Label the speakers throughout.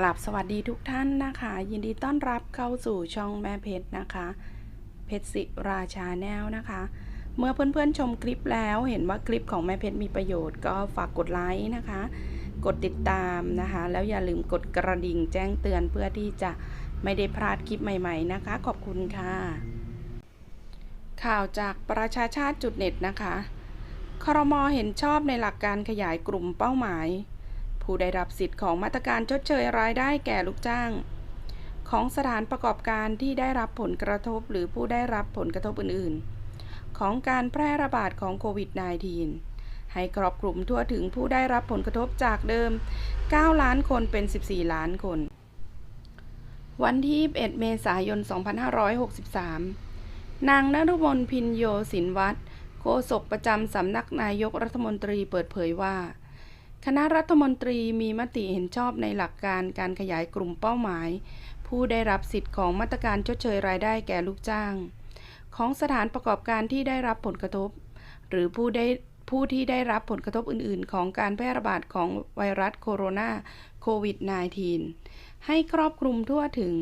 Speaker 1: กลับสวัสดีทุกท่านนะคะ ยินดีต้อนรับเข้าสู่ช่องแม่เพชรนะคะ เพชรศิราชาแนลนะคะ เมื่อเพื่อนๆชมคลิปแล้วเห็นว่าคลิปของแม่เพชรมีประโยชน์ก็ฝากกดไลค์นะคะ กดติดตามนะคะ แล้วอย่าลืมกดกระดิ่งแจ้งเตือนเพื่อที่จะไม่ได้พลาดคลิปใหม่ๆนะคะ ขอบคุณค่ะ ข่าวจากประชาชาติจุดเน็ตนะคะครมเห็นชอบในหลักการขยายกลุ่มเป้าหมาย ผู้ได้รับสิทธิ์ของมาตรการชดเชยรายได้แก่ลูกจ้าง ของสถานประกอบการที่ได้รับผลกระทบหรือผู้ได้รับผลกระทบอื่นๆ ของการแพร่ระบาดของโควิด -19 ให้ครอบคลุมทั่วถึงผู้ได้รับผลกระทบจากเดิม 9 ล้านคนเป็น 14 ล้านคน วันที่ 1 เมษายน 2563 นางนฤมลพินโยสินวัตรโฆษกประจำสำนักนายกรัฐมนตรีเปิดเผยว่า คณะรัฐมนตรีมีมติเห็นชอบในหลักการการขยายกลุ่มเป้าหมาย ผู้ได้รับสิทธิ์ของมาตรการชดเชยรายได้แก่ลูกจ้าง ของสถานประกอบการที่ได้รับผลกระทบ หรือผู้ได้ผู้ที่ได้รับผลกระทบอื่น ๆ ของการแพร่ระบาดของไวรัสโคโรนาโควิด -19 ให้ครอบคลุมทั่วถึง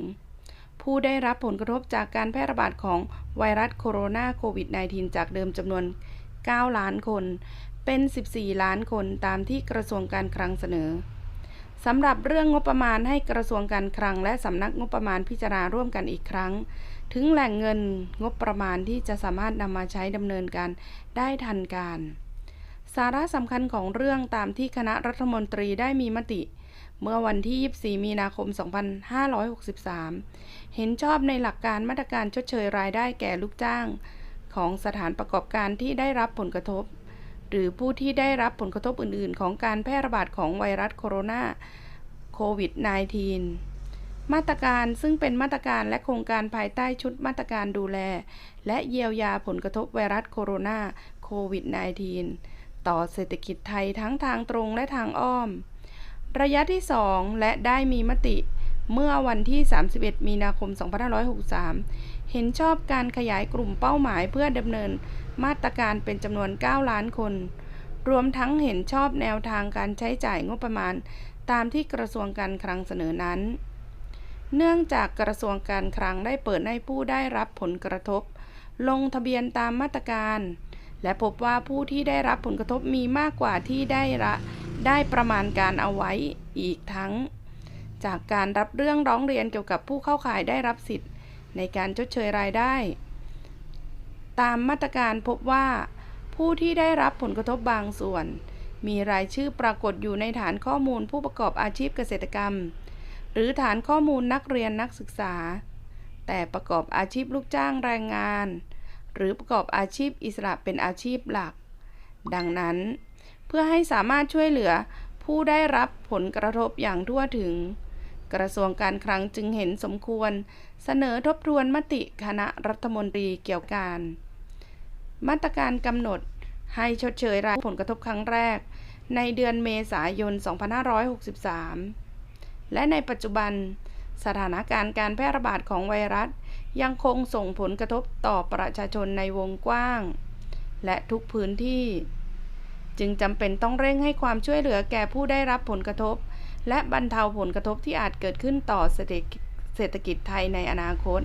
Speaker 1: ผู้ได้รับผลกระทบจากการแพร่ระบาดของไวรัสโคโรนาโควิด -19 จากเดิมจำนวน 9 ล้านคน เป็น 14 ล้านคนตามที่กระทรวงการคลังเสนอสำหรับเรื่องงบประมาณให้กระทรวงการคลังและสำนักงบประมาณพิจารณาร่วมกันอีกครั้ง ถึงแหล่งเงินงบประมาณที่จะสามารถนำมาใช้ดำเนินการได้ทันการ สาระสำคัญของเรื่องตามที่คณะรัฐมนตรีได้มีมติ เมื่อวันที่ 24 มีนาคม 2563 เห็นชอบในหลักการมาตรการชดเชยรายได้แก่ลูกจ้าง ของสถานประกอบการที่ได้รับผลกระทบ หรือผู้ที่ได้รับผลกระทบอื่น ๆ ของการแพร่ระบาดของไวรัสโคโรนาโควิด -19 มาตรการซึ่งเป็นมาตรการและโครงการภายใต้ชุดมาตรการดูแล และเยียวยาผลกระทบไวรัสโคโรนาโควิด -19 ต่อเศรษฐกิจไทยทั้งทางตรงและทางอ้อม ระยะที่ 2 และได้มีมติเมื่อวันที่ 31 มีนาคม 2563 เห็นชอบการขยายกลุ่มเป้าหมายเพื่อดำเนินมาตรการเป็นจำนวน 9 ล้านคน รวมทั้งเห็นชอบแนวทางการใช้จ่ายงบประมาณ ตามที่กระทรวงการคลังเสนอนั้น เนื่องจากกระทรวงการคลังได้เปิดให้ผู้ได้รับผลกระทบ ลงทะเบียนตามมาตรการ และพบว่าผู้ที่ได้รับผลกระทบมีมากกว่าที่ได้ระได้ประมาณการเอาไว้อีกทั้ง จากการรับเรื่องร้องเรียนเกี่ยวกับผู้เข้าข่ายได้รับสิทธิ ในการชดเชยรายได้ ตามมาตรการพบว่า ผู้ที่ได้รับผลกระทบบางส่วน มีรายชื่อปรากฏอยู่ในฐานข้อมูลผู้ประกอบอาชีพเกษตรกรรม หรือฐานข้อมูลนักเรียนนักศึกษา แต่ประกอบอาชีพลูกจ้างแรงงาน หรือประกอบอาชีพอิสระเป็นอาชีพหลัก ดังนั้น เพื่อให้สามารถช่วยเหลือผู้ได้รับผลกระทบอย่างทั่วถึง กระทรวงการคลังจึงเห็นสมควร เสนอทบทวนมติคณะรัฐมนตรีเกี่ยวกันมาตรการกำหนดให้ชดเชยรายผลกระทบครั้งแรก ในเดือนเมษายน 2563 และในปัจจุบัน สถานการณ์การแพร่ระบาดของไวรัส ยังคงส่งผลกระทบต่อประชาชนในวงกว้าง และทุกพื้นที่ จึงจำเป็นต้องเร่งให้ความช่วยเหลือแก่ผู้ได้รับผลกระทบ และบรรเทาผลกระทบที่อาจเกิดขึ้นต่อเศรษฐกิจไทยในอนาคต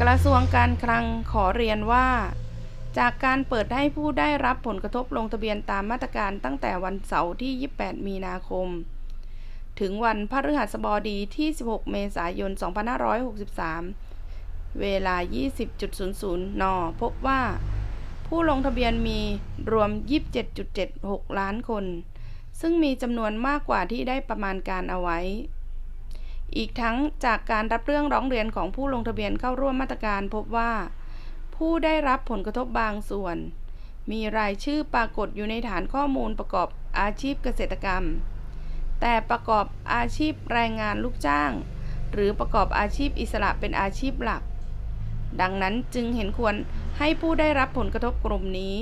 Speaker 1: กระทรวงการคลังขอเรียนว่า จากการเปิดให้ผู้ได้รับผลกระทบลงทะเบียนตามมาตรการตั้งแต่วันเสาร์ที่ 28 มีนาคม ถึงวันพฤหัสบดีที่ 16 เมษายน 2563 เวลา 20.00 น พบว่า ผู้ลงทะเบียนมีรวม 27.76 ล้านคน ซึ่งมีจำนวนมากกว่าที่ได้ประมาณการเอาไว้ อีกทั้งจากการรับเรื่องร้องเรียนของผู้ลงทะเบียนเข้าร่วมมาตรการพบว่า ผู้ได้รับผลกระทบบางส่วน มีรายชื่อปรากฏอยู่ในฐานข้อมูลประกอบอาชีพเกษตรกรรม แต่ประกอบอาชีพแรงงานลูกจ้าง หรือประกอบอาชีพอิสระเป็นอาชีพหลัก ดังนั้นจึงเห็นควรให้ผู้ได้รับผลกระทบกลุ่มนี้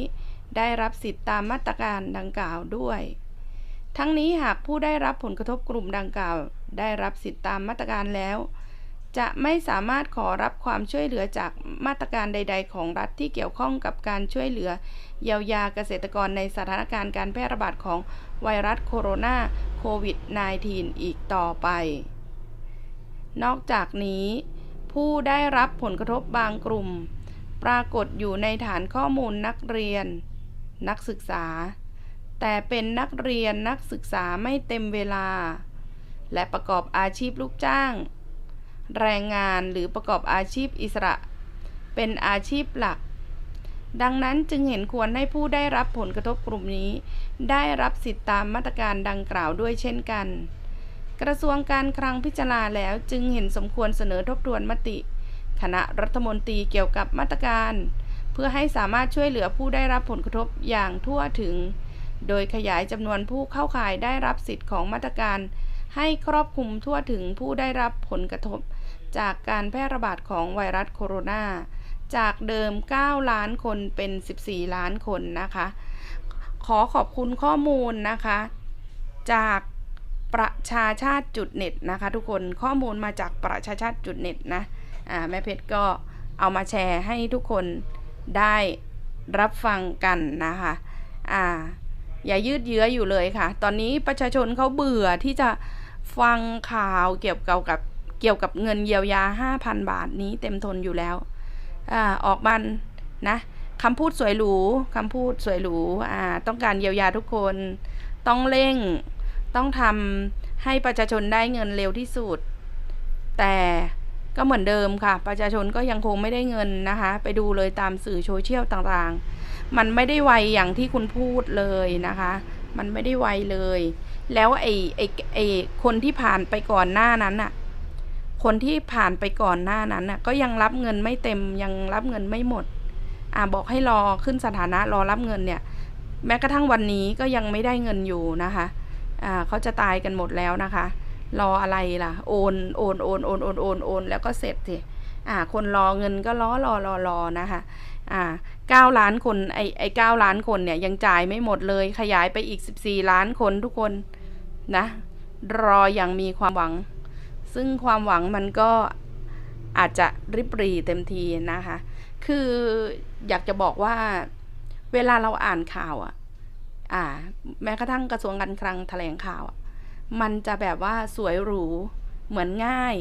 Speaker 1: ได้รับสิทธิตามมาตรการดังกล่าวด้วย ทั้งนี้หากผู้ได้รับผลกระทบกลุ่มดังกล่าว ได้รับสิทธิตามมาตรการแล้ว จะไม่สามารถขอรับความช่วยเหลือจากมาตรการใด ๆ ของรัฐที่เกี่ยวข้องกับการช่วยเหลือ เยียวยาเกษตรกรในสถานการณ์การแพร่ระบาดของไวรัสโคโรนาโควิด -19 อีกต่อไป นอกจากนี้ผู้ได้รับผลกระทบบางกลุ่ม ปรากฏอยู่ในฐานข้อมูลนักเรียน นักศึกษา แต่เป็นนักเรียนนักศึกษาไม่เต็มเวลา และประกอบอาชีพลูกจ้าง แรงงานหรือประกอบอาชีพอิสระ เป็นอาชีพหลัก ดังนั้นจึงเห็นควรให้ผู้ได้รับผลกระทบกลุ่มนี้ ได้รับสิทธิตามมาตรการดังกล่าวด้วยเช่นกัน กระทรวงการคลังพิจารณาแล้วจึงเห็นสมควรเสนอทบทวนมติ คณะรัฐมนตรีเกี่ยวกับมาตรการ เพื่อให้สามารถช่วยเหลือผู้ได้รับผลกระทบอย่างทั่วถึง โดยขยายจำนวนผู้เข้าข่ายได้รับสิทธิ์ของมาตรการ ให้ครอบคลุมทั่วถึงผู้ได้รับผลกระทบ จากการแพร่ระบาดของไวรัสโคโรนา จากเดิม 9 ล้านคนเป็น 14 ล้านคนนะคะ ขอขอบคุณข้อมูลนะคะ จากประชาชาติจุดเน็ตนะคะ ทุกคนข้อมูลมาจากประชาชาติจุดเน็ตนะอ่าแม่เพชรก็เอามาแชร์ให้ทุกคนได้รับฟังกันนะคะ อ่า อย่ายืดเยื้ออยู่เลยค่ะ ตอนนี้ประชาชนเขาเบื่อที่จะฟังข่าวเกี่ยวกับกับเกี่ยวกับเงินเยียวยา 5,000 บาทนี้เต็มทนอยู่แล้วอ่าออกมันนะคำพูดสวยหรูคำพูดสวยหรูอ่าต้องการเยียวยาทุกคนต้องเร่งต้องทำให้ประชาชนได้เงินเร็วที่สุด แต่ก็เหมือนเดิมค่ะ ประชาชนก็ยังคงไม่ได้เงินนะคะ ไปดูเลยตามสื่อโซเชียลต่างๆ มันไม่ได้ไวอย่างที่คุณพูดเลยนะคะ มันไม่ได้ไวเลย แล้วไอ้ไอ้ไอ้คนที่ผ่านไปก่อนหน้านั้นน่ะคนที่ผ่านไปก่อนหน้านั้นน่ะก็ยังรับเงินไม่เต็มยังรับเงินไม่หมด อ่าบอกให้รอขึ้นสถานะรอรับเงินเนี่ย แม้กระทั่งวันนี้ก็ยังไม่ได้เงินอยู่นะคะอ่าเขาจะตายกันหมดแล้วนะคะ รออะไรล่ะ โอนโอนโอนโอนโอนโอนโอนแล้วก็เสร็จสิอ่า คนรอเงินก็รอรอรอรอนะคะ อ่าเก้าล้านคนไอไอเก้าล้านคนเนี่ยยังจ่ายไม่หมดเลยขยายไปอีกสิบสี่ล้านคนทุกคนนะรออย่างมีความหวัง ซึ่งความหวังมันก็อาจจะริบหรีเต็มทีนะคะ คืออยากจะบอกว่าเวลาเราอ่านข่าวอะอ่า แม้กระทั่งกระทรวงการคลังแถลงข่าว มันจะแบบว่าสวยหรู เหมือนง่าย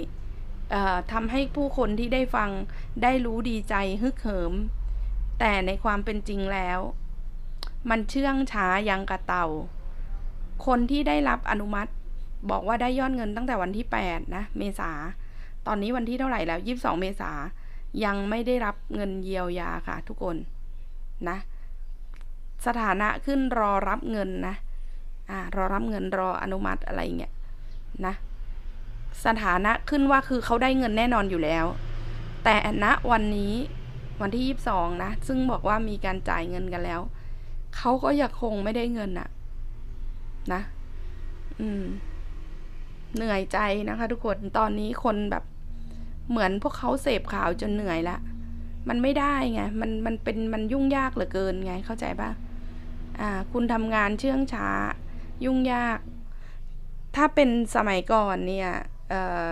Speaker 1: ทำให้ผู้คนที่ได้ฟังได้รู้ดีใจฮึกเหิม แต่ในความเป็นจริงแล้ว มันเชื่องช้ายังกระเต่า คนที่ได้รับอนุมัติบอกว่าได้ยอดเงินตั้งแต่วันที่ 8 นะ เมษา ตอนนี้วันที่เท่าไหร่แล้ว 22 เมษา ยังไม่ได้รับเงินเยียวยาค่ะ ทุกคนนะ สถานะขึ้นรอรับเงินนะ อ่ารอรับเงินรออนุมัติอะไรเงี้ยนะ สถานะขึ้นว่าคือเขาได้เงินแน่นอนอยู่แล้ว แต่ณวันนี้ วันที่ยี่สิบสองนะ ซึ่งบอกว่ามีการจ่ายเงินกันแล้ว เขาก็ยังคงไม่ได้เงินอะนะ อืม เหนื่อยใจนะคะ ทุกคน ตอนนี้คนแบบ เหมือนพวกเขาเสพข่าวจนเหนื่อยละ มันไม่ได้ไง มัน มันเป็น มันยุ่งยากเหลือเกินไง เข้าใจปะอ่า คุณทำงานเชื่องช้า ยุ่งยาก ถ้าเป็นสมัยก่อนเนี่ย เอ่อ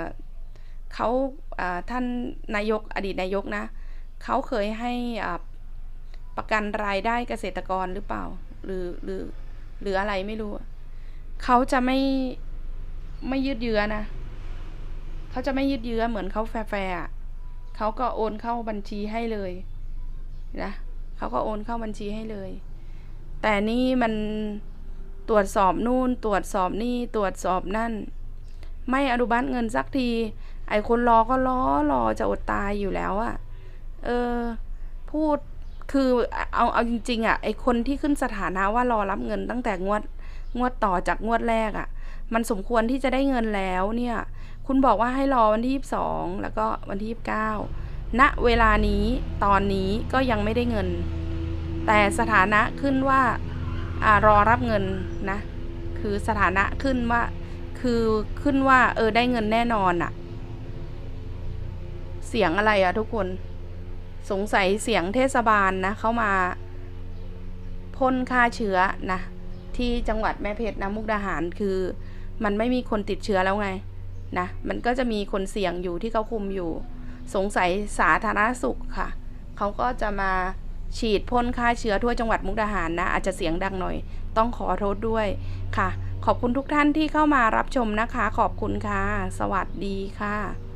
Speaker 1: เขาาท่านนายกอดีตนายกนะเขาเคยให้ประกันรายได้เกษตรกรหรือเปล่า หรือหรือหรืออะไรไม่รู้ เขาจะไม่ไม่ยืดเยื้อนะ เขาจะไม่ยืดเยื้อเหมือนเขาแฟร์เขาก็โอนเข้าบัญชีให้เลยนะเขาก็โอนเข้าบัญชีให้เลย แต่นี่มันตรวจสอบนู่น ตรวจสอบนี่ตรวจสอบนั่น ไม่อนุมัติเงินสักที ไอ้คนรอก็รอรอจะอดตายอยู่แล้วอะ เออพูดคือเอาเอาจริง ๆอะไอคนที่ขึ้นสถานะว่ารอรับเงินตั้งแต่งวดงวดต่อจากงวดแรกอะมันสมควรที่จะได้เงินแล้วเนี่ย คุณบอกว่าให้รอวันที่ยี่สิบสองแล้วก็วันที่ยี่สิบเก้าณเวลานี้ตอนนี้ก็ยังไม่ได้เงิน แต่สถานะขึ้นว่าอ่ารอรับเงินนะ คือสถานะขึ้นว่า คือขึ้นว่า เออได้เงินแน่นอนอะเสียงอะไรอะทุกคน สงสัยเสียงเทศบาลนะเข้ามาพ่นฆ่าเชื้อนะที่จังหวัดแม่เพชรนะมุกดาหารคือ มันไม่มีคนติดเชื้อแล้วไงนะมันก็จะมีคนเสี่ยงอยู่ที่เขาคุมอยู่ สงสัยสาธารณสุขค่ะเขาก็จะมาฉีดพ่นฆ่าเชื้อทั่วจังหวัดมุกดาหารนะอาจจะเสียงดังหน่อย ต้องขอโทษด้วยค่ะ ขอบคุณทุกท่านที่เข้ามารับชมนะคะ ขอบคุณค่ะ สวัสดีค่ะ